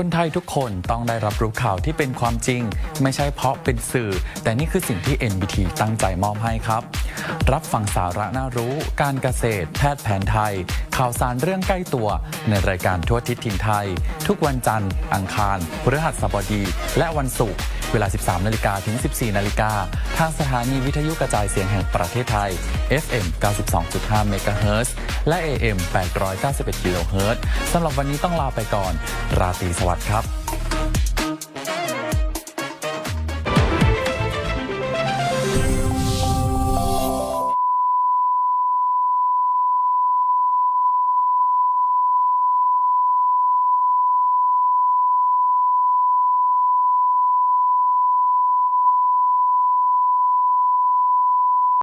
คนไทยทุกคนต้องได้รับรู้ข่าวที่เป็นความจริง ไม่ใช่เพราะเป็นสื่อ แต่นี่คือสิ่งที่ NBT ตั้งใจมอบให้ครับ รับฟังสาระน่ารู้ การเกษตร แพทย์แผนไทย ข่าวสารเรื่องใกล้ตัว ในรายการทั่วทิศถิ่นไทย ทุกวันจันทร์ อังคารพฤหัสบดี และวันศุกร์ เวลา 13 นาฬิกาถึง 14 นาฬิกา ทางสถานีวิทยุกระจายเสียงแห่งประเทศไทย FM 92.5 MHz และ AM 891 kHz สำหรับวันนี้ต้องลาไปก่อน ราตรีสวัสดิ์ครับ